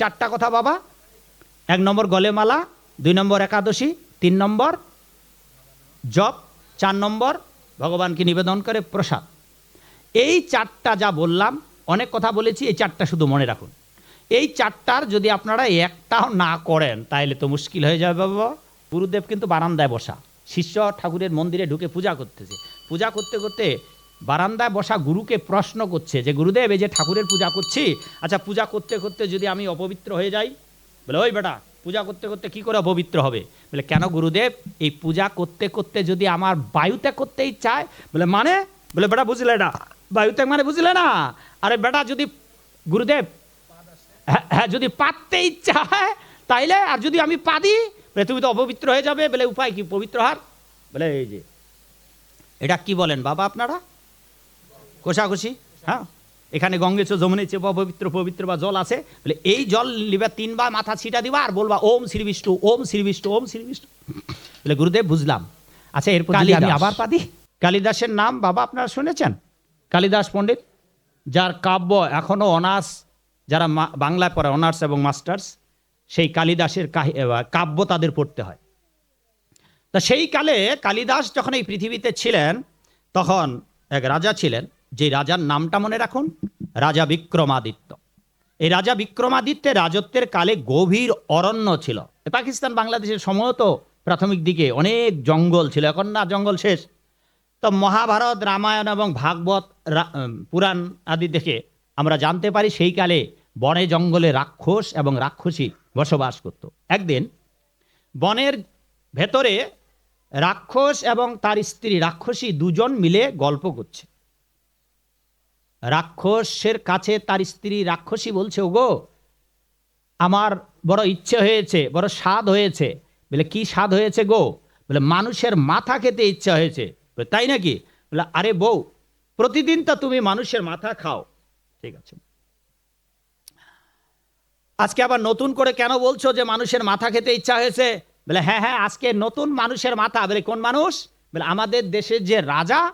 চারটা কথা বাবা। এক নম্বর গলেমালা, দুই নম্বর একাদশী, তিন নম্বর জপ, চার নম্বর ভগবানকে নিবেদন করে প্রসাদ। এই চারটা যা বললাম, অনেক কথা বলেছি, এই চারটা শুধু মনে রাখুন। এই চারটার যদি আপনারা একটাও না করেন তাহলে তো মুশকিল হয়ে যাবে বাবা। গুরুদেব কিন্তু বারান্দায় বসা। শিষ্য ঠাকুরের মন্দিরে ঢুকে পূজা করতেছে। পূজা করতে করতে বারান্দায় বসা গুরুকে প্রশ্ন করছে যে, গুরুদেব, এই যে ঠাকুরের পূজা করছি আচ্ছা পূজা করতে করতে যদি আমি অপবিত্র হয়ে যাই? বলে, ওই বেটা, পূজা করতে করতে কি করে অপবিত্র হবে? বলে, কেন গুরুদেব, এই পূজা করতে করতে যদি আমার বায়ুত্যাগ করতেই চায়? বলে মানে? বলে, বেটা, বুঝলে না বায়ুত্যাগ মানে বুঝলে না? আরে, বেটা, যদি গুরুদেব হ্যাঁ হ্যাঁ যদি পাততে ইচ্ছা হয় তাইলে, আর যদি আমি পাদি, বলে, তুমি তো অপবিত্র হয়ে যাবে। বলে, উপায় কি? পবিত্র হার? বলে, এই যে, এটা কি বলেন বাবা আপনারা? কোষাকুষি হ্যাঁ। এখানে গঙ্গেছ যমুনেছে বা পবিত্র পবিত্র বা জল আছে। বলে এই জল নিবে তিনবার মাথা ছিটা দিবা আর বলবা ওম শ্রী বিষ্ণু ওম শ্রী বিষ্ণু ওম শ্রী বিষ্ণু। বলে গুরুদেব বুঝলাম। আচ্ছা এরপর আমি আবার পাদি কালিদাসের নাম বাবা আপনারা শুনেছেন? কালিদাস পণ্ডিত যার কাব্য এখনও অনার্স যারা বাংলায় পড়ে অনার্স এবং মাস্টার্স সেই কালিদাসের কাহি- কাব্য তাদের পড়তে হয়। তা সেই কালে কালিদাস যখন এই পৃথিবীতে ছিলেন তখন এক রাজা ছিলেন যে রাজার নামটা মনে রাখুন, রাজা বিক্রমাদিত্য। এই রাজা বিক্রমাদিত্যের রাজত্বের কালে গভীর অরণ্য ছিল। পাকিস্তান বাংলাদেশের সময়ত প্রাথমিক দিকে অনেক জঙ্গল ছিল, এখন না জঙ্গল শেষ। তো মহাভারত, রামায়ণ এবং ভাগবত পুরাণ আদি দেখে আমরা জানতে পারি সেই কালে বনে জঙ্গলে রাক্ষস এবং রাক্ষসী বসবাস করত। একদিন বনের ভেতরে রাক্ষস এবং তার স্ত্রী রাক্ষসী দুজন মিলে গল্প করছে। রাক্ষসের কাছে তার স্ত্রী রাক্ষসী বলছে, ওগো, আমার বড় ইচ্ছে হয়েছে, বড় স্বাদ হয়েছে। বলে, কি স্বাদ হয়েছে গো? বলে, মানুষের মাথা খেতে ইচ্ছা হয়েছে। তাই নাকি? বলে, আরে বউ, প্রতিদিন তো তুমি মানুষের মাথা খাও। ঠিক আছে। আজকে আবার নতুন করে কেন বলছো যে মানুষের মাথা খেতে ইচ্ছা হয়েছে? বলে হ্যাঁ হ্যাঁ আজকে নতুন মানুষের মাথা। বলে, কোন মানুষ? বলে, আমাদের দেশের যে রাজা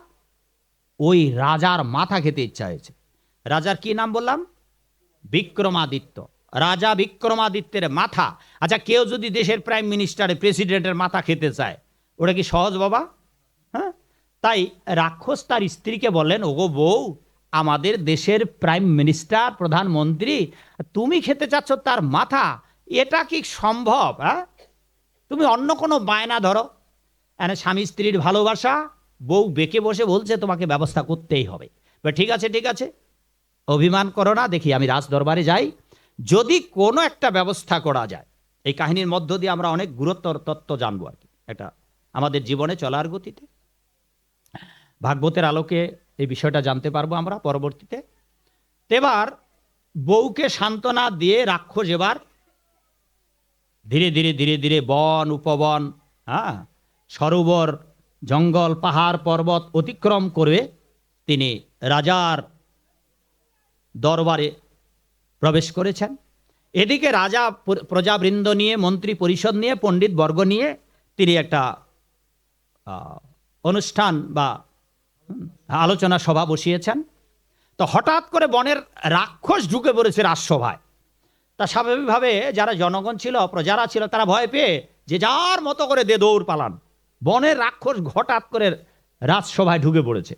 ওই রাজার মাথা খেতে ইচ্ছা হয়েছে। রাজার কি নাম বললাম? বিক্রমাদিত্য। রাজা বিক্রমাদিত্যের মাথা। আচ্ছা কেউ যদি দেশের প্রাইম মিনিস্টারের প্রেসিডেন্টের মাথা খেতে চায়, ওটা কি সহজ বাবা? হ্যাঁ? তাই রাক্ষস তার স্ত্রীকে বললেন, ওগো বউ, আমাদের দেশের প্রাইম মিনিস্টার, প্রধানমন্ত্রী, তুমি খেতে চাচ্ছ তার মাথা, এটা কি সম্ভব হ্যাঁ? তুমি অন্য কোনো বায়না ধরো। স্বামী স্ত্রীর ভালোবাসা বউ বেঁকে বসে বলছে, তোমাকে ব্যবস্থা করতেই হবে। বা ঠিক আছে ঠিক আছে, অভিমান করো না, দেখি আমি রাজ দরবারে যাই। যদি কোনো একটা ব্যবস্থা করা যায়, এই কাহিনীর মধ্য দিয়ে আমরা অনেক গুরুত্বর তত্ত্ব জানব আর কি। এটা আমাদের জীবনে চলার গতিতে। ভাগবতের আলোকে এই বিষয়টা জানতে পারব আমরা পরবর্তীতে। এবার বউকে সান্ত্বনা দিয়ে রাক্ষস এবার ধীরে ধীরে ধীরে ধীরে বন, উপবন হ্যাঁ সরোবর জঙ্গল, পাহাড়, পর্বত অতিক্রম করে তিনি রাজার দরবারে প্রবেশ করেছেন। এদিকে রাজা প্রজাবৃন্দ নিয়ে, মন্ত্রী পরিষদ নিয়ে, পণ্ডিত বর্গ নিয়ে তিনি একটা অনুষ্ঠান বা আলোচনা সভা বসিয়েছেন। তো হঠাৎ করে বনের রাক্ষস ঢুকে পড়েছে রাজসভায়। তা স্বাভাবিকভাবে যারা জনগণ ছিল, প্রজারা ছিল, তারা ভয় পেয়ে যে যার মতো করে দে দৌড় পালান। বনের রাক্ষস হঠাৎ করে রাজসভায় ঢুকে পড়েছে।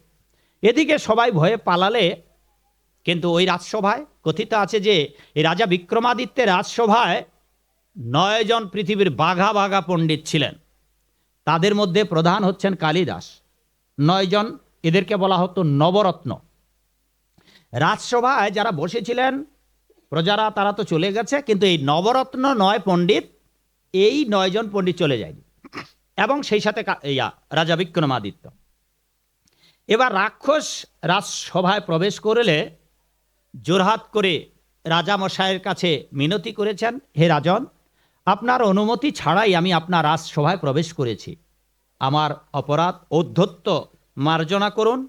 এদিকে সবাই ভয়ে পালালে, কিন্তু ওই রাজসভায় কথিত আছে যে, এই রাজা বিক্রমাদিত্যের রাজসভায় নয়জন পৃথিবীর বাঘা বাঘা পণ্ডিত ছিলেন। তাদের মধ্যে প্রধান হচ্ছেন কালিদাস। নয়জন এদেরকে বলা হতো নবরত্ন। রাজসভায় যারা বসেছিলেন, প্রজারা তারা তো চলে গেছে, কিন্তু এই নবরত্ন নয় পণ্ডিত, এই নয়জন পণ্ডিত চলে যায়নি। এবং সেই সাথে ইয়া, রাজা বিক্রমাদিত্য। এবার রাক্ষস রাজসভায় প্রবেশ করলে জোরহাত করে রাজামশাইয়ের কাছে মিনতি করেছেন, হে রাজন, আপনার অনুমতি ছাড়াই আমি আপনার রাজসভায় প্রবেশ করেছি। আমার অপরাধ ঔদ্ধত্য মার্জনা করুন।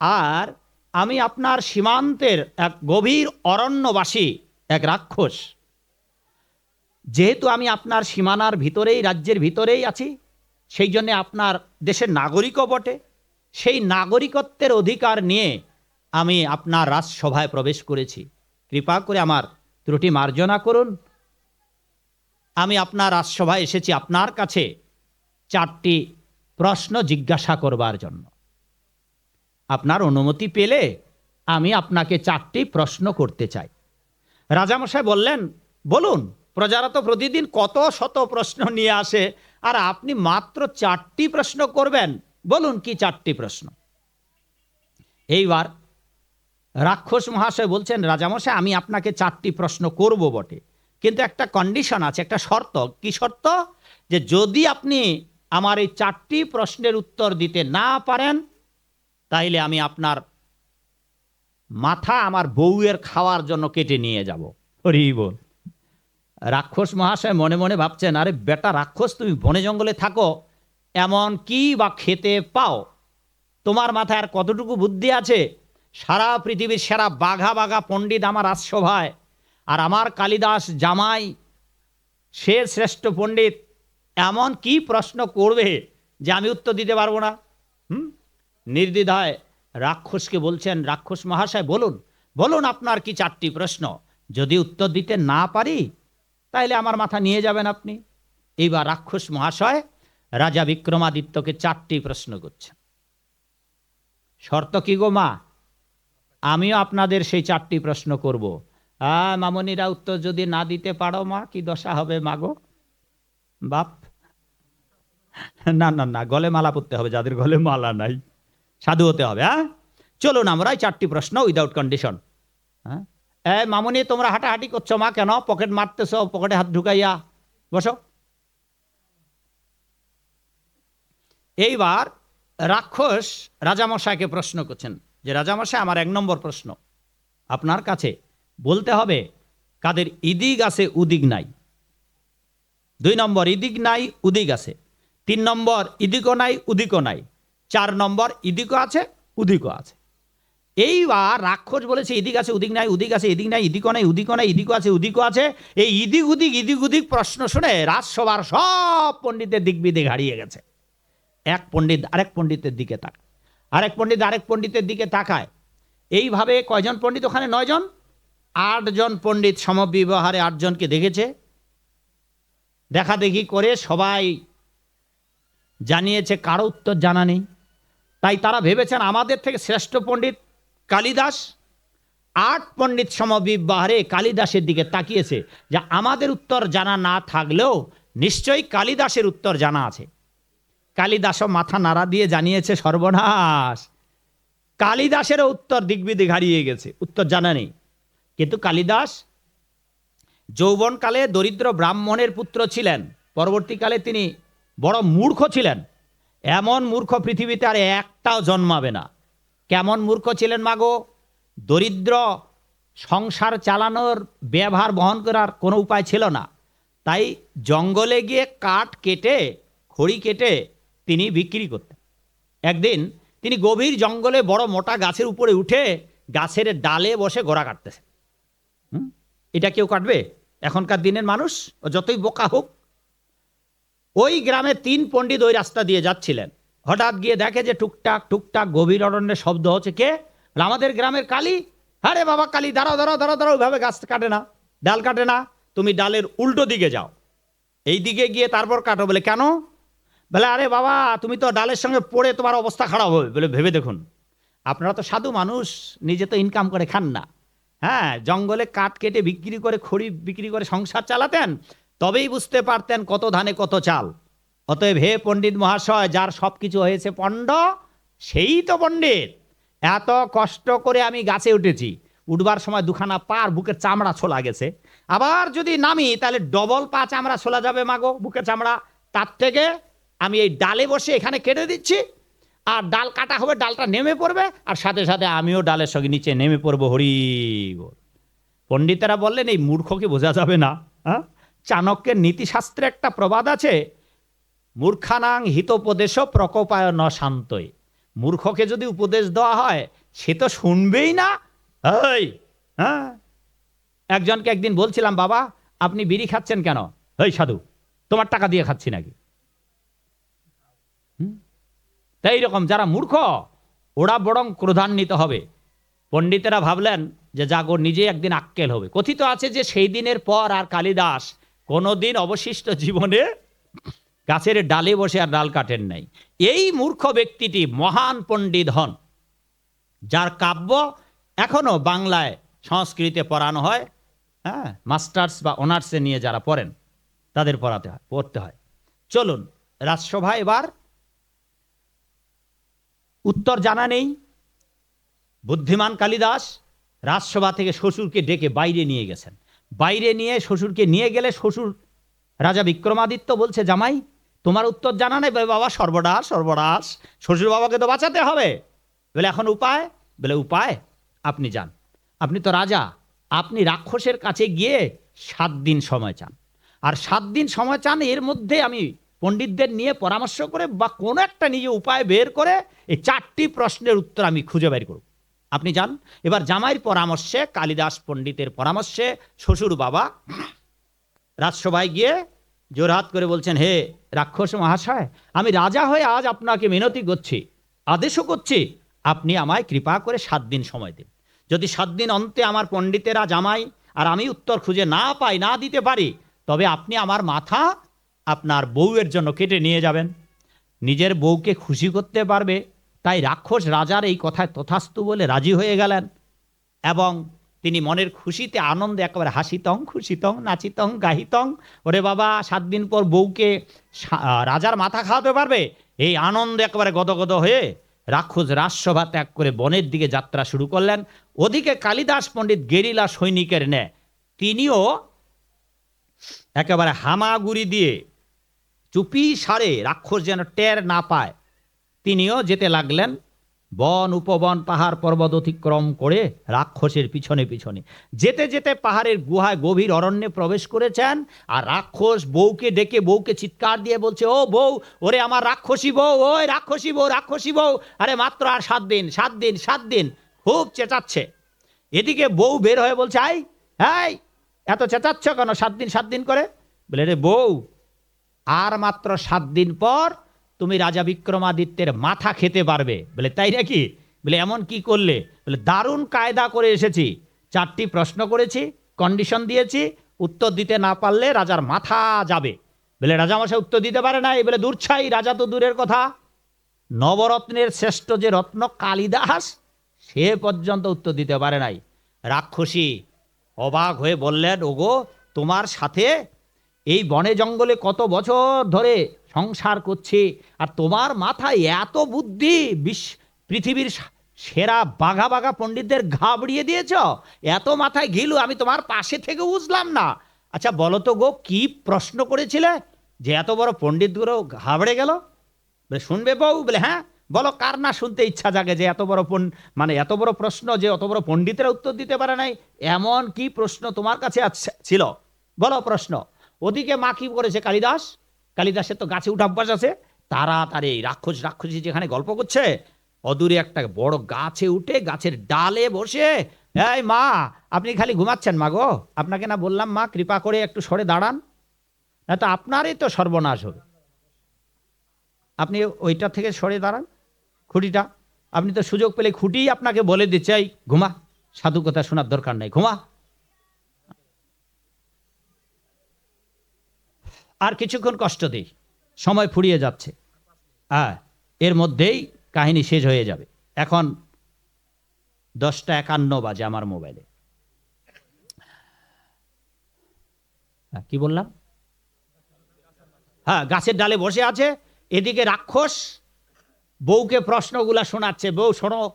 আর আমি আপনার সীমান্তের এক গভীর অরণ্যবাসী, এক রাক্ষস যেহেতু আমি আপনার সীমানার ভিতরেই, রাজ্যের ভিতরেই আছি, সেই জন্যে আপনার দেশের নাগরিকও বটে। সেই নাগরিকত্বের অধিকার নিয়ে আমি আপনার রাজসভায় প্রবেশ করেছি। কৃপা করে আমার ত্রুটি মার্জনা করুন। আমি আপনার রাজসভায় এসেছি আপনার কাছে চারটি প্রশ্ন জিজ্ঞাসা করবার জন্য। আপনার অনুমতি পেলে আমি আপনাকে চারটি প্রশ্ন করতে চাই। রাজামশাই বললেন, বলুন। প্রজারা তো প্রতিদিন কত শত প্রশ্ন নিয়ে আসে, আর আপনি মাত্র চারটি প্রশ্ন করবেন, বলুন কি চারটি প্রশ্ন? এইবার রাক্ষস মহাশয় বলছেন, রাজামশাই, আমি আপনাকে চারটি প্রশ্ন করব বটে। কিন্তু একটা কন্ডিশন আছে, একটা শর্ত। কি শর্ত? যে যদি আপনি আমার এই চারটি প্রশ্নের উত্তর দিতে না পারেন, তাইলে আমি আপনার মাথা আমার বউয়ের খাওয়ার জন্য কেটে নিয়ে যাব। হরি বল। রাক্ষস মহাশয় মনে মনে ভাবছেন, আরে বেটা রাক্ষস, তুমি বনে জঙ্গলে থাকো। এমন কি বা খেতে পাও? তোমার মাথায় আর কতটুকু বুদ্ধি আছে? সারা পৃথিবীর সেরা বাঘা বাঘা পণ্ডিত আমার রাজসভায়। আর আমার কালিদাস জামাই, সে শ্রেষ্ঠ পণ্ডিত। এমন কি প্রশ্ন করবে যে আমি উত্তর দিতে পারব না? হুম? নির্দ্বিধায় রাক্ষসকে বলছেন, রাক্ষস মহাশয়, বলুন বলুন আপনার কি চারটি প্রশ্ন? যদি উত্তর দিতে না পারি তাইলে আমার মাথা নিয়ে যাবেন আপনি। এইবার রাক্ষস মহাশয় রাজা বিক্রমাদিত্যকে চারটি প্রশ্ন করছেন। শর্ত কি গো মা? আমিও আপনাদের সেই চারটি প্রশ্ন করব। আ, মামনিরা উত্তর যদি না দিতে পারো মা, কি দশা হবে মাগো বাপ। না না না, গলে মালা পরতে হবে, যাদের গলে মালা নাই। সাধু হতে হবে হ্যাঁ চলুন আমরা চারটি প্রশ্ন উইদাউট কন্ডিশন হ্যাঁ এ, মামনি, তোমরা হাঁটাহাঁটি করছ, মা, কেন? পকেট মারতেছ, পকেটে হাত ঢুকাইয়া। বসো। এইবার রাক্ষস রাজামশাইকে প্রশ্ন করছেন। যে, রাজামশাই, আমার এক নম্বর প্রশ্ন। আপনার কাছে বলতে হবে, কাদের ইদিক আছে উদিক নাই? দুই নম্বর ইদিক নাই উদিক আছে। তিন নম্বর ইদিকও নাই উদিকও নাই। চার নম্বর ইদিকও আছে উদিকও আছে। এইবার রাক্ষস বলেছে, এদিক আছে উদিক নাই উদিক আছে, এদিক নাই ইদিকও নাই উদিকও নাই ইদিকও আছে উদিকও আছে। এই ইদিক উদিক ইদিক উদিক প্রশ্ন শুনে রাজসভার সব পণ্ডিতের দিক বিদিক হারিয়ে গেছে। এক পণ্ডিত আরেক পণ্ডিতের দিকে তাক, আরেক পণ্ডিত আরেক পণ্ডিতের দিকে তাকায়। এইভাবে কয়জন পণ্ডিত? ওখানে নয়জন। আটজন পণ্ডিত সমব্যবহারে আটজনকে দেখেছে। দেখা দেখি করে সবাই জানিয়েছে, কারও উত্তর জানা নেই। তাই তারা ভেবেছেন আমাদের থেকে শ্রেষ্ঠ পণ্ডিত কালিদাস, আট পণ্ডিত সমবিবাহারে কালিদাসের দিকে তাকিয়েছে, যে আমাদের উত্তর জানা না থাকলেও নিশ্চয়ই কালিদাসের উত্তর জানা আছে। কালিদাসও মাথা নাড়া দিয়ে জানিয়েছে, সর্বনাশ! কালিদাসেরও উত্তর দিকবিদিক হারিয়ে গেছে, উত্তর জানা নেই। কিন্তু কালিদাস যৌবনকালে দরিদ্র ব্রাহ্মণের পুত্র ছিলেন, পরবর্তীকালে তিনি বড় মূর্খ ছিলেন। এমন মূর্খ পৃথিবীতে আর একটাও জন্মাবে না। কেমন মূর্খ ছিলেন মাগো? দরিদ্র সংসার চালানোর ব্যবহার বহন করার কোনো উপায় ছিল না। তাই জঙ্গলে গিয়ে কাঠ কেটে, খড়ি কেটে তিনি বিক্রি করতেন। একদিন তিনি গভীর জঙ্গলে বড় মোটা গাছের উপরে উঠে গাছের ডালে বসে গোড়া কাটতেছেন? এটা কেউ কাটবে? এখনকার দিনের মানুষ যতই বোকা হোক। ওই গ্রামে তিন পণ্ডিত ওই রাস্তা দিয়ে যাচ্ছিলেন। হঠাৎ গিয়ে দেখে যে টুকটাক টুকটাক গভীর অরণ্যে শব্দ হচ্ছে কে? আমাদের গ্রামের কালী? আরে বাবা কালী, দাঁড়াও দাঁড়াও দাঁড়াও দাঁড়াও, ওইভাবে গাছ কাটে না, ডাল কাটে না, তুমি ডালের উল্টো দিকে যাও। এই দিকে গিয়ে তারপর কাটো, বলে, কেন? বলে, আরে বাবা, তুমি তো ডালের সঙ্গে পড়ে তোমার অবস্থা খারাপ হবে। বলে, ভেবে দেখুন, আপনারা তো সাধু মানুষ, নিজে তো ইনকাম করে খান না। হ্যাঁ জঙ্গলে কাঠ কেটে বিক্রি করে, খড়ি বিক্রি করে সংসার চালাতেন, তবেই বুঝতে পারতেন কত ধানে কত চাল। অতএব হে পণ্ডিত মহাশয়, যার সব কিছু হয়েছে পণ্ড, সেই তো পণ্ডিত। এত কষ্ট করে আমি গাছে উঠেছি। উঠবার সময় দুখানা পার বুকের চামড়া ছোলা গেছে। আবার যদি নামি, তাহলে ডবল পা চামড়া ছোলা যাবে মাগো বুকের চামড়া। তার থেকে আমি এই ডালে বসে এখানে কেটে দিচ্ছি। আর ডাল কাটা হবে, ডালটা নেমে পড়বে। আর সাথে সাথে আমিও ডালের সঙ্গে নিচে নেমে পড়ব, হরি পণ্ডিতেরা বললেন, এই মূর্খকে বোঝা যাবে না হ্যাঁ চাণক্যের নীতিশাস্ত্রে একটা প্রবাদ আছে মূর্খানাং হিতোপদেশ প্রকোপায় ন শান্তই। মূর্খকে যদি উপদেশ দেওয়া হয়, সে তো শুনবেই না? এই হ্যাঁ? একজনকে একদিন বলছিলাম, বাবা, আপনি বিড়ি খাচ্ছেন কেন? এই সাধু, তোমার টাকা দিয়ে খাচ্ছি নাকি? তাই রকম যারা মূর্খ, ওরা বরং ক্রোধান্বিত হবে। পণ্ডিতেরা ভাবলেন যে জাগর নিজে একদিন আক্কেল হবে। কথিত আছে যে সেই দিনের পর আর কালিদাস কোনোদিন অবশিষ্ট জীবনে গাছের ডালে বসে আর ডাল কাটেন নাই। এই মূর্খ ব্যক্তিটি মহান পণ্ডিত হন, যার কাব্য এখনও বাংলায় সংস্কৃতে পড়ানো হয় হ্যাঁ মাস্টার্স বা অনার্সে নিয়ে যারা পড়েন, তাদের পড়াতে হয়, পড়তে হয়। চলুন, রাজসভা এবার। উত্তর জানা নেই। বুদ্ধিমান কালিদাস রাজসভা থেকে শ্বশুরকে ডেকে বাইরে নিয়ে গেছেন। বাইরে নিয়ে শ্বশুরকে নিয়ে গেলে শ্বশুর রাজা বিক্রমাদিত্য বলছে, জামাই তোমার উত্তর জানা নেই? বলে, বাবা, সর্বনাশ সর্বনাশ। শ্বশুর বাবাকে তো বাঁচাতে হবে। বলে, এখন উপায়? বলে, উপায়? আপনি যান। আপনি তো রাজা। আপনি রাক্ষসের কাছে গিয়ে সাত দিন সময় চান। আর সাত দিন সময় চান, এর মধ্যে আমি পণ্ডিতদের নিয়ে পরামর্শ করে বা কোনো একটা নিজে উপায় বের করে এই চারটি প্রশ্নের উত্তর আমি খুঁজে বের করব। আপনি যান। এবার জামাইয়ের পরামর্শে, কালিদাস পণ্ডিতের পরামর্শে শ্বশুর বাবা রাজসভায় গিয়ে জোরহাত করে বলছেন, হে রাক্ষস মহাশয়, আমি রাজা হয়ে আজ আপনাকে মিনতি করছি, আদেশও করছি, আপনি আমায় কৃপা করে সাত দিন সময় দিন। যদি সাত দিন অন্তে আমার পণ্ডিতেরা জামাই আর আমি উত্তর খুঁজে না পাই, না দিতে পারি, তবে আপনি আমার মাথা আপনার বউয়ের জন্য কেটে নিয়ে যাবেন। নিজের বউকে খুশি করতে পারবে, তাই রাক্ষস রাজার এই কথায় তথাস্তু বলে রাজি হয়ে গেলেন। এবং তিনি মনের খুশিতে, আনন্দে একেবারে হাসিতং, খুশিতং, নাচিতং, গাহিতং। ওরে বাবা, সাত দিন পর বউকে রাজার মাথা খাওয়াতে পারবে? এই আনন্দে একেবারে গদগদ হয়ে রাক্ষস রাজসভা ত্যাগ করে বনের দিকে যাত্রা শুরু করলেন। ওদিকে কালিদাস পণ্ডিত গেরিলা সৈনিকের ন্যায়। তিনিও একেবারে হামাগুড়ি দিয়ে চুপি সারে রাক্ষস যেন টের না পায়, তিনিও যেতে লাগলেন। বন উপবন পাহাড় পর্বত অতিক্রম করে রাক্ষসের পিছনে পিছনে। যেতে যেতে পাহাড়ের গুহায় গভীর অরণ্যে প্রবেশ করেছেন আর রাক্ষস বউকে ডেকে বউকে চিৎকার দিয়ে বলছে, ও বউ, ওরে আমার রাক্ষসী বউ, ওই রাক্ষসী বউ রাক্ষসী বউ, আরে মাত্র আর সাত দিন সাত দিন সাত দিন। খুব চেঁচাচ্ছে। এদিকে বউ বের হয়ে বলছে, আই হ্যাঁ এত চেঁচাচ্ছ কেন? সাত দিন সাত দিন করে? বলে, রে বউ, আর মাত্র সাত দিন পর তুমি রাজা বিক্রমাদিত্যের মাথা খেতে পারবে। বলে, তাই নাকি? বলে, এমন কি করলে? বলে, দারুণ কায়দা করে এসেছি। চারটি প্রশ্ন করেছি কন্ডিশন দিয়েছি, উত্তর দিতে না পারলে রাজার মাথা যাবে। বলে, রাজামশাই উত্তর দিতে পারে না বলে দূর ছাই রাজা তো দূরের কথা। নবরত্নের শ্রেষ্ঠ যে রত্ন কালিদাস, সে পর্যন্ত উত্তর দিতে পারে নাই। রাক্ষসী অবাক হয়ে বললেন, ওগো, তোমার সাথে এই বনে জঙ্গলে কত বছর ধরে সংসার করছে, আর তোমার মাথায় এত বুদ্ধি বিশ্ব পৃথিবীর সেরা বাঘা বাঘা পণ্ডিতদের ঘাবড়িয়ে দিয়েছ? এত মাথায় ঘিলু আমি তোমার পাশে থেকে বুঝলাম না। আচ্ছা বলো তো গো, কি প্রশ্ন করেছিলে যে এত বড় পণ্ডিতগুলো ঘাবড়ে গেল? বলে, শুনবে বউ? বলে হ্যাঁ বলো, কার না শুনতে ইচ্ছা জাগে যে এত বড় মানে এত বড় প্রশ্ন যে অত বড় পণ্ডিতেরা উত্তর দিতে পারে নাই? এমন কি প্রশ্ন তোমার কাছে ছিল? বলো প্রশ্ন। ওদিকে মা কি করেছে, কালিদাস? কালিদাসের তো গাছে উঠা অভ্যাস আছে। তাড়াতাড়ি এই রাক্ষস রাক্ষসী যেখানে গল্প করছে, অদূরে একটা বড় গাছে উঠে গাছের ডালে বসে, এই মা, আপনি খালি ঘুমাচ্ছেন মা গো। আপনাকে না বললাম মা, কৃপা করে একটু সরে দাঁড়ান। না তো আপনারই তো সর্বনাশ হবে। আপনি ওইটা থেকে সরে দাঁড়ান, খুঁটিটা। আপনি তো সুযোগ পেলে খুঁটি আপনাকে বলে দিচ্ছে, এই ঘুমা। সাধু কথা শোনার দরকার নেই, ঘুমা। আর কিছুক্ষণ কষ্ট দিই। সময় ফুরিয়ে যাচ্ছে। হ্যাঁ এর মধ্যেই কাহিনী শেষ হয়ে যাবে। এখন দশটা একান্ন বাজে আমার মোবাইলে। হ্যাঁ, কি বললাম? হ্যাঁ গাছের ডালে বসে আছে। এদিকে রাক্ষস বউকে প্রশ্নগুলা শোনাচ্ছে। বউ শোনো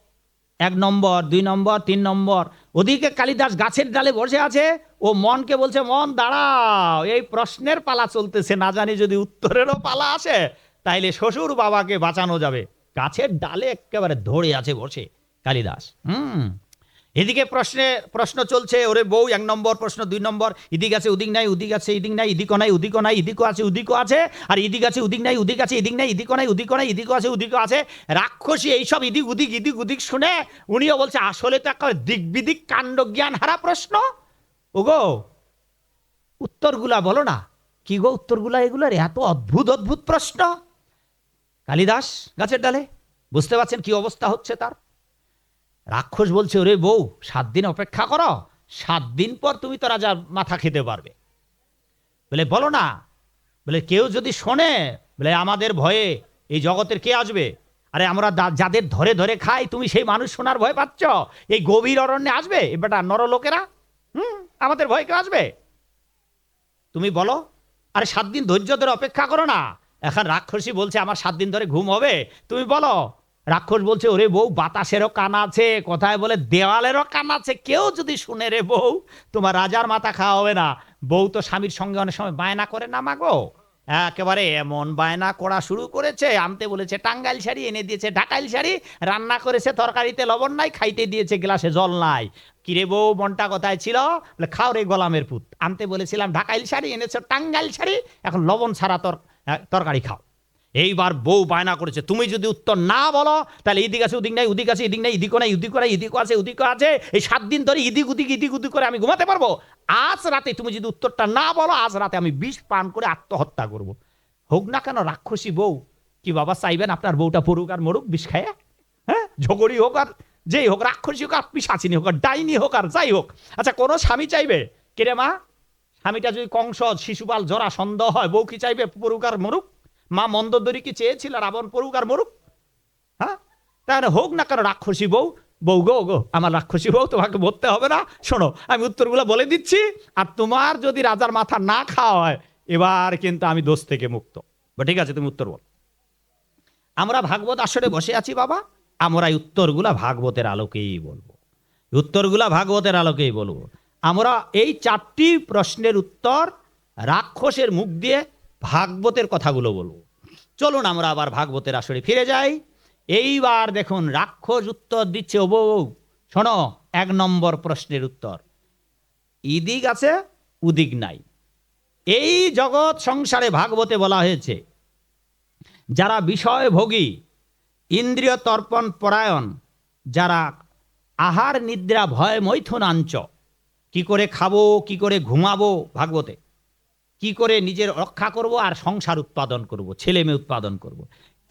এক নম্বর দুই নম্বর তিন নম্বর। ওদিকে কালিদাস গাছের ডালে বসে আছে। ও মনকে বলছে, মন, দাঁড়াও, এই প্রশ্নের পালা চলতেছে। না জানি যদি উত্তরেরও পালা আসে, তাইলে শ্বশুর বাবাকে বাঁচানো যাবে। গাছের ডালে একেবারে ধরে আছে বসে কালিদাস। হুম। এদিকে প্রশ্নে, প্রশ্ন চলছে, ওরে বউ, এক নম্বর প্রশ্ন, দুই নম্বর, ইদিক আছে, উদিক নাই, উদিক আছে, ইদিক নাই, ইদিকও নাই, উদিকও নাই, ইদিকও আছে, উদিকও আছে, আর ইদিক আছে, উদিক নাই, উদিক আছে, ইদিক নাই, ইদিকও নাই, উদিকও নাই, ইদিকও আছে, উদিকও আছে। রাক্ষসী এইসব ইদিক, উদিক ইদিক, উদিক শুনে উনিও বলছে, আসলে তো একটা দিক বিদিক কাণ্ড জ্ঞান হারা প্রশ্ন। ওগো, উত্তরগুলা বলো না। কি গো উত্তরগুলা এগুলোর এত অদ্ভুত অদ্ভুত প্রশ্ন। কালিদাস গাছের ডালে, বুঝতে পারছেন কি অবস্থা হচ্ছে তার? রাক্ষস বলছে, ওরে বউ, সাত দিন অপেক্ষা করো, সাত দিন পর তুমি তো রাজার মাথা খেতে পারবে। বলে, বলো না। বলে, কেউ যদি শোনে, বলে, আমাদের ভয়ে এই জগতের কে আসবে? আরে, আমরা যাদের ধরে ধরে খাই, তুমি সেই মানুষ শোনার ভয় পাচ্ছ? এই গভীর অরণ্যে আসবে? এ বেটা নর লোকেরা হুম? আমাদের ভয় কেউ আসবে? তুমি বলো, আরে, সাত দিন ধৈর্য ধরে অপেক্ষা করো না। এখন রাক্ষসী বলছে, আমার সাত দিন ধরে ঘুম হবে। তুমি বলো রাক্ষস বলছে, ওরে বউ, বাতাসেরও কান আছে, কোথায় বলে দেওয়ালেরও কান আছে। কেউ যদি শুনে রে বউ, তোমার রাজার মাথা খাওয়া হবে না। বউ তো স্বামীর সঙ্গে অনেক সময় বায়না করে না মাগো একেবারে এমন বায়না করা শুরু করেছে, আনতে বলেছে, টাঙ্গাইল শাড়ি এনে দিয়েছে, ঢাকাইল শাড়ি, রান্না করেছে, তরকারিতে লবণ নাই, খাইতে দিয়েছে, গ্লাসে জল নাই। কিরে বউ, মনটা কোথায় ছিল? খাও রে গোলামের পুত। আনতে বলেছিলাম, ঢাকাইল শাড়ি এনেছো, টাঙ্গাইল শাড়ি, এখন লবণ ছাড়া তর তরকারি খাও। এইবার বউ বায়না করেছে। তুমি যদি উত্তর না বলো, তাহলে ইদিক আছে উদিক নাই উদিক আছে ইদিক নাই ইদিকও নাই ইদিকও নাই ইদিকও আছে উদিকও আছে। এই সাত দিন ধরে ইদিক উদিক ইদিক উদিক করে আমি ঘুমাতে পারব? আজ রাতে তুমি যদি উত্তরটা না বলো, আজ রাতে আমি বিষ পান করে আত্মহত্যা করব। হোক না কেন, রাক্ষসী বউ, কি বাবা চাইবেন আপনার বউটা পড়ুক আর মরুক, বিষ খায়? হ্যাঁ? ঝগড়ি হোক আর যেই হোক, রাক্ষসী হোক আর পিসাচিনি হোক আর ডাইনি হোক আর যাই হোক। আচ্ছা কোনো স্বামী চাইবে? কিরে মা? স্বামীটা যদি কংস, শিশুপাল, জরা, সন্দেহ হয়, বউ কি চাইবে, পড়ুক আর মরুক? মা মন্দোদরি কি চেয়েছিল রাবণ পড়ুক আর মরুক? হ্যাঁ তাহলে হোক না কেন, রাক্ষসী বউ বউ গো গো, আমার রাক্ষসী বউ, তোমাকে বলতে হবে না। শোনো, আমি উত্তরগুলো বলে দিচ্ছি, আর তোমার যদি রাজার মাথা না খাওয়া হয় এবার কিন্তু আমি দোষ থেকে মুক্ত। ঠিক আছে, তুমি উত্তর বল। আমরা ভাগবত আসরে বসে আছি বাবা, আমরা এই উত্তরগুলা ভাগবতের আলোকেই বলব। উত্তরগুলা ভাগবতের আলোকেই বলব। আমরা এই চারটি প্রশ্নের উত্তর রাক্ষসের মুখ দিয়ে ভাগবতের কথাগুলো বলব। চলুন আমরা আবার ভাগবতের আসরে ফিরে যাই। এইবার দেখুন রাক্ষস উত্তর দিচ্ছে ও বউ শোনো, এক নম্বর প্রশ্নের উত্তর। ইদিক আছে উদিক নাই। এই জগৎ সংসারে ভাগবতে বলা হয়েছে, যারা বিষয়ভোগী ইন্দ্রিয় তর্পণ পরায়ণ, যারা আহার, নিদ্রা, ভয়, মৈথুনাঞ্চ, কি করে খাব, কি করে ঘুমাবো ভাগবতে? কি করে নিজের রক্ষা করব আর সংসার উৎপাদন করব ছেলে মেয়ে উৎপাদন করব।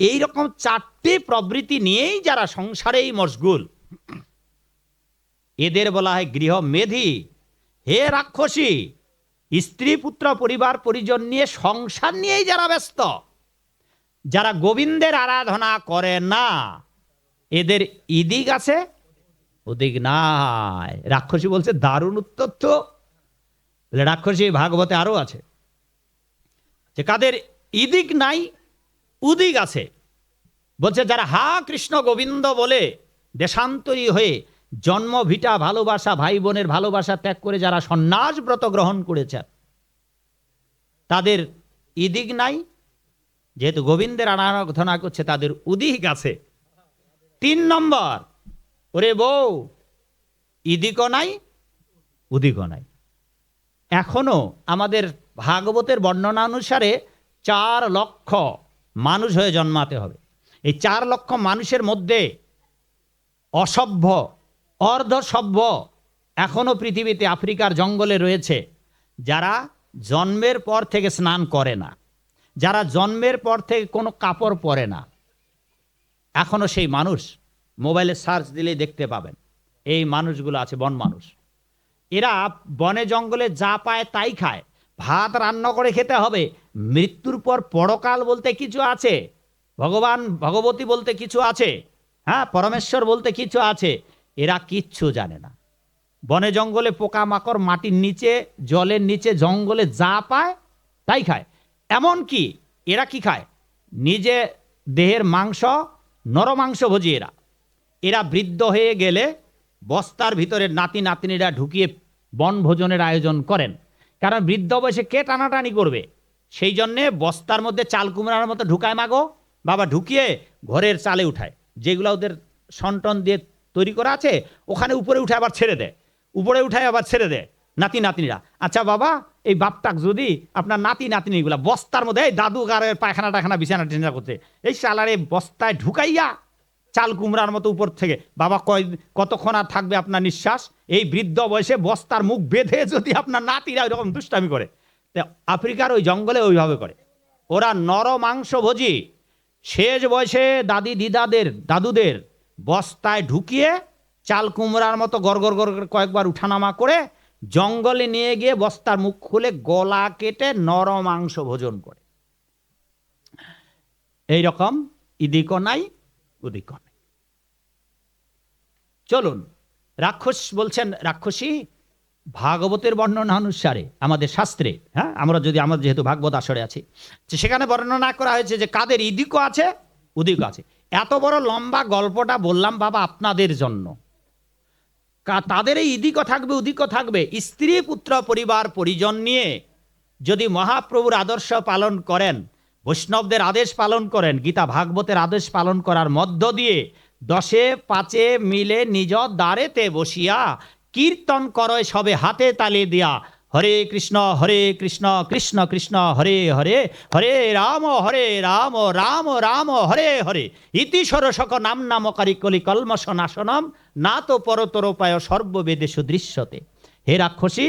এই রকম চারটে প্রবৃত্তি নিয়েই যারা সংসারেই মশগুল, এদের বলা হয় গৃহ মেধি হে রাক্ষসী, স্ত্রী, পুত্র, পরিবার, পরিজন নিয়ে সংসার নিয়েই যারা ব্যস্ত, যারা গোবিন্দের আরাধনা করে না, এদের ইদিক আছে ওদিক নাই। রাক্ষসী বলছে, দারুণ উত্তর তো। রাক্ষসী, ভাগবতে আরও আছে। যে কাদের ইদিক নাই, উদিক আছে। বলছে, যারা হা কৃষ্ণ গোবিন্দ বলে দেশান্তরী হয়ে জন্ম ভিটা ভালোবাসা, ভাই বোনের ভালোবাসা ত্যাগ করে যারা সন্ন্যাস ব্রত গ্রহণ করেছেন তাদের ইদিক নাই। যেহেতু গোবিন্দের আরাধনা করছে, তাদের উদিক আছে। তিন নম্বর, ওরে বউ, ইদিকও নাই, উদিকও নাই। এখনও আমাদের ভাগবতের বর্ণনা অনুসারে চার লক্ষ মানুষ হয়ে জন্মাতে হবে। এই চার লক্ষ মানুষের মধ্যে অসভ্য, অর্ধসভ্য এখনও পৃথিবীতে আফ্রিকার জঙ্গলে রয়েছে, যারা জন্মের পর থেকে স্নান করে না, যারা জন্মের পর থেকে কোনো কাপড় পরে না। এখনও সেই মানুষ মোবাইলে সার্চ দিলেই দেখতে পাবেন, এই মানুষগুলো আছে বন মানুষ। এরা বনে জঙ্গলে যা পায় তাই খায়। ভাত রান্না করে খেতে হবে। মৃত্যুর পর পরকাল বলতে কিছু আছে। ভগবান, ভগবতী বলতে কিছু আছে। হ্যাঁ পরমেশ্বর বলতে কিছু আছে। এরা কিচ্ছু জানে না। বনে জঙ্গলে পোকামাকড় মাটির নিচে, জলের নিচে, জঙ্গলে যা পায়, তাই খায়। এমন কি এরা কি খায়? নিজে দেহের মাংস, নরমাংস ভোজি এরা। এরা বৃদ্ধ হয়ে গেলে বস্তার ভিতরে নাতি নাতনিরা ঢুকিয়ে বনভোজনের আয়োজন করেন। কারণ বৃদ্ধ বয়সে কে টানাটানি করবে? সেই জন্যে বস্তার মধ্যে চাল কুমড়ার মতো ঢুকায় মাগো, বাবা ঢুকিয়ে ঘরের চালে উঠায়। যেগুলো ওদের সন্টন দিয়ে তৈরি করা আছে, ওখানে উপরে উঠে আবার ছেড়ে দেয়। উপরে উঠায় আবার ছেড়ে দেয় নাতি নাতনিরা। আচ্ছা বাবা, এই বাপটাক যদি আপনার নাতি নাতনিগুলা বস্তার মধ্যে, এই দাদু গারের পায়খানা টাখানা বিছানা টিছানা করতে, এই চালারে বস্তায় ঢুকাইয়া চাল কুমড়ার মতো উপর থেকে। বাবা কয়, কতক্ষণ আর থাকবে আপনার নিঃশ্বাস? এই বৃদ্ধ বয়সে বস্তার মুখ বেঁধে যদি আপনার নাতিরা ওইরকম দুষ্টামি করে আফ্রিকার ওই জঙ্গলে ওইভাবে করে। ওরা নর মাংস ভোজি। শেষ বয়সে দাদি দিদাদের, দাদুদের বস্তায় ঢুকিয়ে চাল কুমড়ার মতো গড় গড় কয়েকবার উঠানামা করে জঙ্গলে নিয়ে গিয়ে বস্তার মুখ খুলে গলা কেটে নরম মাংস ভোজন করে। এই রকম ইদিকও নাই উদিকও নাই চলুন, রাক্ষস বলছেন, রাক্ষসী, ভাগবতের বর্ণনা অনুসারে আমাদের শাস্ত্রে হ্যাঁ আমরা যদি, আমরা যেহেতু ভাগবত আসরে আছি সেখানে বর্ণনা করা হয়েছে যে কাদের ইদিকও আছে, উদিকও আছে। এত বড় লম্বা গল্পটা বললাম বাবা আপনাদের জন্য। তাদের এই ইদিকও থাকবে, উদিকও থাকবে। স্ত্রী, পুত্র, পরিবার, পরিজন নিয়ে যদি মহাপ্রভুর আদর্শ পালন করেন বৈষ্ণবদের আদেশ পালন করেন। গীতা ভাগবতের আদেশ পালন করার মধ্য দিয়ে দশে, পাঁচে মিলে নিজ দ্বারেতে বসিয়া কীর্তন করয় সবে হাতে তালে দিয়া। হরে কৃষ্ণ হরে কৃষ্ণ কৃষ্ণ কৃষ্ণ, হরে হরে হরে রাম হরে রাম রাম রাম, হরে হরে। ইতি সরসক নাম নামকারী কলি কলমশ নাশনম, না তো পরতরোপায় সর্ববেদে সুদৃশ্যতে। হে রাক্ষসী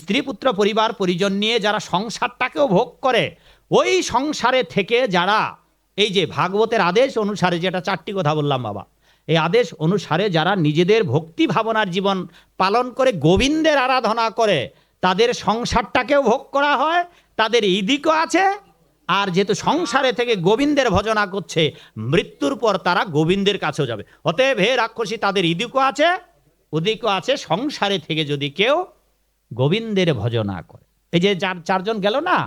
স্ত্রী পুত্র পরিবার, পরিজন নিয়ে যারা সংসারটাকেও ভোগ করে ওই সংসারে থেকে যারা, এই যে ভাগবতের আদেশ অনুসারে যেটা চারটি কথা বললাম বাবা, এই আদেশ অনুসারে যারা নিজেদের ভক্তি ভাবনার জীবন পালন করে, গোবিন্দের আরাধনা করে, তাদের সংসারটাকেও ভোগ করা হয়, তাদের ইদিকও আছে, আর যেহেতু সংসারে থেকে গোবিন্দের ভজনা করছে, মৃত্যুর পর তারা গোবিন্দের কাছেও যাবে। অতএব হে রাক্ষসী, তাদের ইদিকও আছে উদিকও আছে, সংসারে থেকে যদি কেউ গোবিন্দের ভজনা করে। এই যে চার, চারজন গেল না?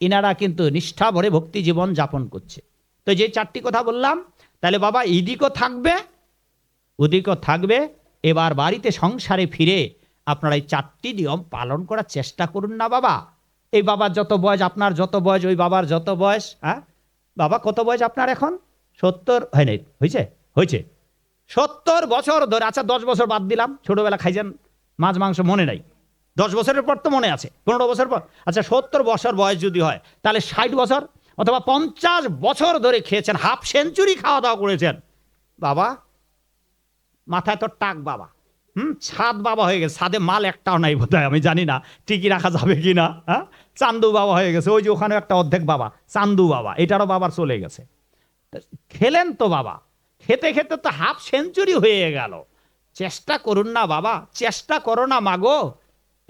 ইনারা কিন্তু নিষ্ঠা ভরে ভক্তি জীবন যাপন করছে। তো যে চারটি কথা বললাম, তাহলে বাবা ইদিকও থাকবে উদিকও থাকবে, এবার বাড়িতে সংসারে ফিরে আপনারা এই চারটি নিয়ম পালন করার চেষ্টা করুন না বাবা। এই বাবার যত বয়স আপনার যত বয়স, ওই বাবার যত বয়স হ্যাঁ? বাবা কত বয়স আপনার এখন? সত্তর, হয়, নাই, হয়েছে? হয়েছে। সত্তর বছর ধরে আচ্ছা দশ বছর বাদ দিলাম, ছোটবেলা খাইছেন, মাছ, মাংস মনে নাই। দশ বছরের পর তো মনে আছে, পনেরো বছর পর। আচ্ছা সত্তর বছর বয়স যদি হয়, তাহলে ষাট বছর অথবা পঞ্চাশ বছর ধরে খেয়েছেন, হাফ সেঞ্চুরি খাওয়া দাওয়া করেছেন। বাবা, মাথায় তো টাক বাবা। হুম? ছাদ বাবা হয়ে গেছে, ছাদে মাল একটাও নাই বোধ আমি জানি না টিকি রাখা যাবে কি না হ্যাঁ? চান্দু বাবা হয়ে গেছে, ওই যে ওখানে একটা অর্ধেক বাবা, চান্দু বাবা, এটারও বাবার চলে গেছে। খেলেন তো বাবা, খেতে খেতে তো হাফ সেঞ্চুরি হয়ে গেল। চেষ্টা করুন না বাবা, চেষ্টা করো না মাগো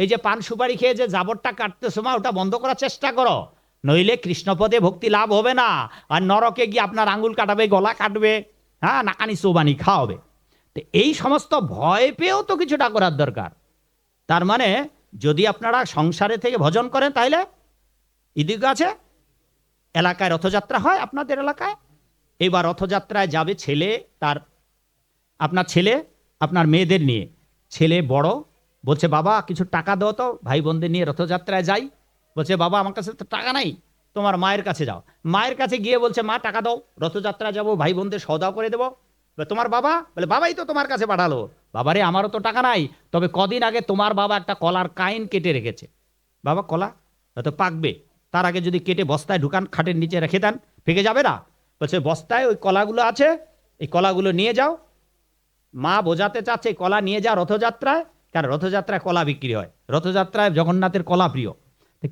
এই যে পান সুপারি খেয়ে যে জাবরটা কাটতেছো মা, ওটা বন্ধ করার চেষ্টা করো। নইলে কৃষ্ণপদে ভক্তি লাভ হবে না, আর নরকে গিয়ে আপনার আঙ্গুল কাটাবে, গলা কাটবে হ্যাঁ নাকানি চৌবানি খাওয়াবে। তো এই সমস্ত ভয় পেয়েও তো কিছুটা করার দরকার। তার মানে যদি আপনারা সংসারে থেকে ভজন করেন তাহলে ইদিক আছে, এলাকায় রথযাত্রা হয় আপনাদের এলাকায়, এবার রথযাত্রায় যাবে ছেলে, তার, আপনার ছেলে, আপনার মেয়েদের নিয়ে। ছেলে বড় বলছে, বাবা, কিছু টাকা দাও তো ভাই বোনদের নিয়ে রথযাত্রায় যাই। বলছে, বাবা, আমার কাছে তো টাকা নাই, তোমার মায়ের কাছে যাও। মায়ের কাছে গিয়ে বলছে, মা, টাকা দাও রথযাত্রা যাব ভাই বোনদের সদা করে দেবো। তোমার বাবা? বলে, বাবাই তো তোমার কাছে পাঠালো। বাবারে, আমারও তো টাকা নাই, তবে কদিন আগে তোমার বাবা একটা কলার কাইন কেটে রেখেছে। বাবা, কলা? হয়তো পাকবে, তার আগে যদি কেটে বস্তায় ঢুকান, খাটের নিচে রেখে দেন, ফেকে যাবে না। বলছে, বস্তায় ওই কলাগুলো আছে, এই কলাগুলো নিয়ে যাও, মা বোঝাতে চাচ্ছে, কলা নিয়ে যা রথযাত্রায়। কারণ রথযাত্রায় কলা বিক্রি হয়। রথযাত্রায় জগন্নাথের কলা প্রিয়।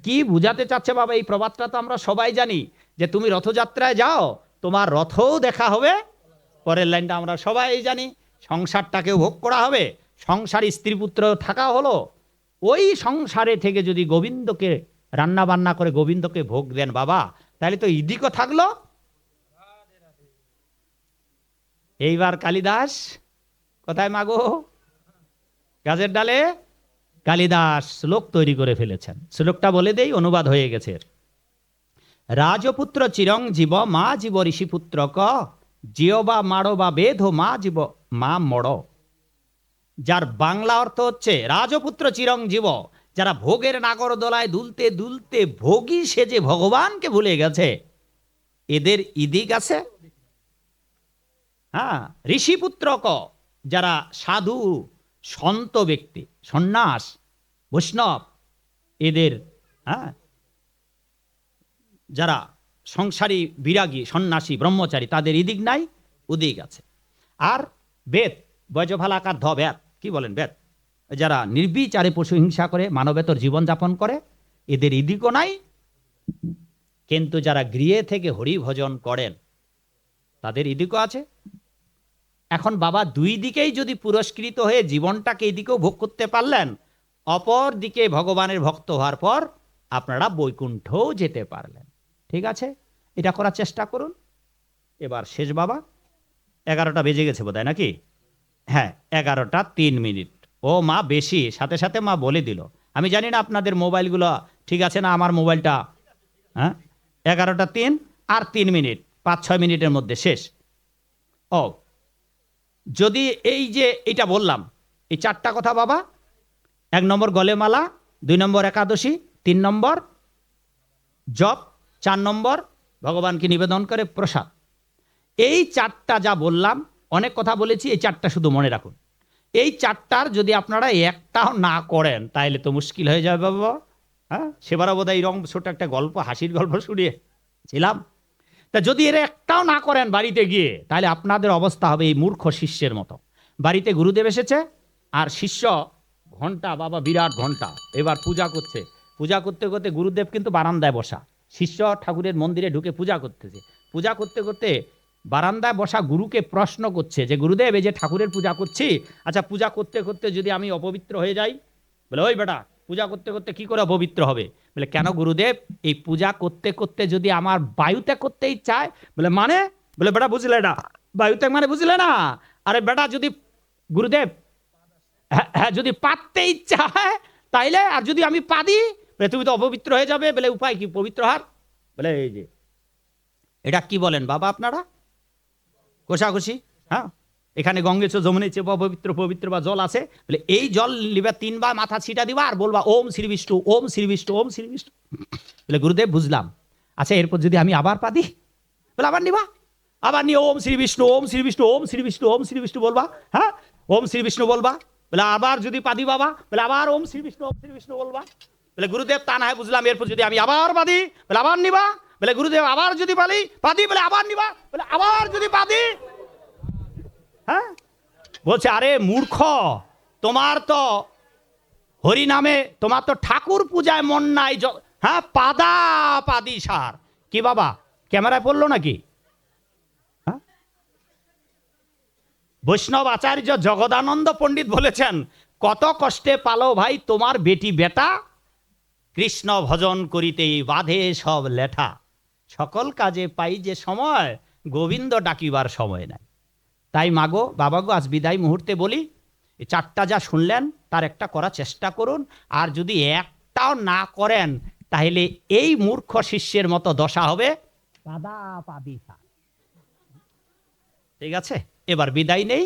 কি বুঝাতে চাচ্ছে বাবা? এই প্রবাদটা তো আমরা সবাই জানি যে তুমি রথযাত্রায় যাও, তোমার রথও দেখা হবে, পরের লাইনটা আমরা সবাই জানি, সংসারটাকেও ভোগ করা হবে, সংসার স্ত্রী পুত্র থাকা হলো, ওই সংসারে থেকে যদি গোবিন্দকে রান্না বান্না করে গোবিন্দকে ভোগ দেন বাবা, তাহলে তো ইদিকও থাকল। এইবার কালিদাস, কোথায় মাগো গাছের ডালে কালিদাস শ্লোক তৈরি করে ফেলেছেন। শ্লোকটা বলে দেই, অনুবাদ হয়ে গেছে রাজপুত্র চিরং জীব, মা জীব ঋষিপুত্র ক, জিও বা মাড়ো বা বেধ, মা জীব, মা মড়। যার বাংলা অর্থ হচ্ছে, রাজপুত্র চিরং জীব, যারা ভোগের নাগর দোলায় দুলতে দুলতে ভোগী সেজে ভগবানকে ভুলে গেছে, এদের ইদিক আছে। হ্যাঁ ঋষিপুত্র ক, যারা সাধু সন্ত ব্যক্তি, সন্ন্যাস, বৈষ্ণব, এদের হ্যাঁ? যারা সংসারী, বিরাগী, সন্ন্যাসী, ব্রহ্মচারী, তাদের ইদিক নাই উদিক আছে। আর বেদ বৈজফালাকার ধ বেদ, কি বলেন বেদ? যারা নির্বিচারে পশু হিংসা করে, মানবেতর জীবনযাপন করে, এদের ইদিকও নাই। কিন্তু যারা গৃহে থেকে হরি ভজন করেন, তাদের ইদিকও আছে। এখন বাবা দুই দিকেই যদি পুরস্কৃত হয়ে জীবনটাকে এইদিকেও ভোগ করতে পারলেন, অপর দিকে ভগবানের ভক্ত হওয়ার পর আপনারা বৈকুণ্ঠও যেতে পারলেন। ঠিক আছে? এটা করার চেষ্টা করুন। এবার শেষ বাবা। এগারোটা বেজে গেছে বোধহয় নাকি? হ্যাঁ এগারোটা তিন মিনিট। ও মা বেশি, সাথে সাথে মা বলে দিল। আমি জানি না আপনাদের মোবাইলগুলো ঠিক আছে না আমার মোবাইলটা। হ্যাঁ? এগারোটা তিন আর তিন মিনিট, পাঁচ ছয় মিনিটের মধ্যে শেষ। ও যদি এই যে এটা বললাম, এই চারটা কথা বাবা, এক নম্বর গলেমালা, দুই নম্বর একাদশী, তিন নম্বর জপ, চার নম্বর ভগবানকে নিবেদন করে প্রসাদ। এই চারটা যা বললাম, অনেক কথা বলেছি, এই চারটা শুধু মনে রাখুন। এই চারটার যদি আপনারা একটাও না করেন তাহলে তো মুশকিল হয়ে যাবে বাবা। হ্যাঁ? সেবারও বোধ হয় এরকম ছোট একটা গল্প, হাসির গল্প শুনিয়ে ছিলাম। তা যদি এরা একটাও না করেন বাড়িতে গিয়ে, তাহলে আপনাদের অবস্থা হবে এই মূর্খ শিষ্যের মতো। বাড়িতে গুরুদেব এসেছে, আর শিষ্য ঘণ্টা, বাবা বিরাট ঘণ্টা, এবার পূজা করছে। পূজা করতে করতে গুরুদেব কিন্তু বারান্দায় বসা। শিষ্য ঠাকুরের মন্দিরে ঢুকে পূজা করতেছে। পূজা করতে করতে বারান্দায় বসা গুরুকে প্রশ্ন করছে যে, গুরুদেব, এই যে ঠাকুরের পূজা করছি আচ্ছা পূজা করতে করতে যদি আমি অপবিত্র হয়ে যাই? বলে, ওই বেটা পূজা করতে করতে কি করে অপবিত্র হবে? বলে, কেন গুরুদেব? এই পূজা করতে করতে যদি আমার বায়ুত্যাগ করতেই চায় বলে মানে? বলে, বেটা, বুঝলে না। বায়ুত্যাগ মানে বুঝলে না। আরে, বেটা, যদি গুরুদেব হ্যাঁ হ্যাঁ যদি পাততে ইচ্ছা হয়, তাইলে, আর যদি আমি পা দিই তুমি তো অপবিত্র হয়ে যাবে, বলে, উপায় কি? পবিত্র হার? বলে, এই যে, এটা কি বলেন বাবা আপনারা? কোষাকুষি হ্যাঁ? এখানে গঙ্গেছ যমুনেছে বা পবিত্র পবিত্র বা জল আছে, বলে এই জল নিবে তিনবার মাথা ছিটা দিবা আর বলবা, ওম শ্রী বিষ্ণু, ওম শ্রী বিষ্ণু, ওম শ্রী বিষ্ণু। বলে, গুরুদেব, বুঝলাম। আচ্ছা এরপর যদি আমি আবার পা দিই বলে, আবার নিবা। আবার নিয়ে ওম শ্রী বিষ্ণু, ওম শ্রী বিষ্ণু, ওম শ্রী বিষ্ণু, ওম শ্রী বিষ্ণু বলবা হ্যাঁ? ওম শ্রী বিষ্ণু বলবা। বলে, আবার যদি পাদি বাবা। বলে, আবার ওম শ্রী বিষ্ণু, ওম শ্রী বিষ্ণু বলবা। বলে, গুরুদেব, তা না হয়, বুঝলাম। এরপর যদি আমি আবার পাদি বলে, আবার নিবা। বলে, গুরুদেব, আবার যদি পালি পাদি বলে, আবার নিবা। বলে, আবার যদি পাদি হ্যাঁ? বলছে, আরে মূর্খ, তোমার তো হরি নামে তোমার তো ঠাকুর পূজায় মন নাই হ্যাঁ পাদা পাদি সার। কি বাবা, ক্যামেরায় পড়ল নাকি? হ্যাঁ? বৈষ্ণব আচার্য জগদানন্দ পণ্ডিত বলেছেন, কত কষ্টে পালো ভাই তোমার বেটি বেটা, কৃষ্ণ ভজন করিতেই বাধে সব লেঠা। সকল কাজে পাই যে সময়, গোবিন্দ ডাকিবার সময় নাই। তাই মাগো বাবাগো আজ বিদায় মুহূর্তে বলি চারটা যা শুনলেন, তার একটা করার চেষ্টা করুন। আর যদি একটাও না করেন, তাহলে এই মূর্খ শিষ্যের মতো দশা হবে পাবি ঠিক আছে? এবার বিদায় নেই।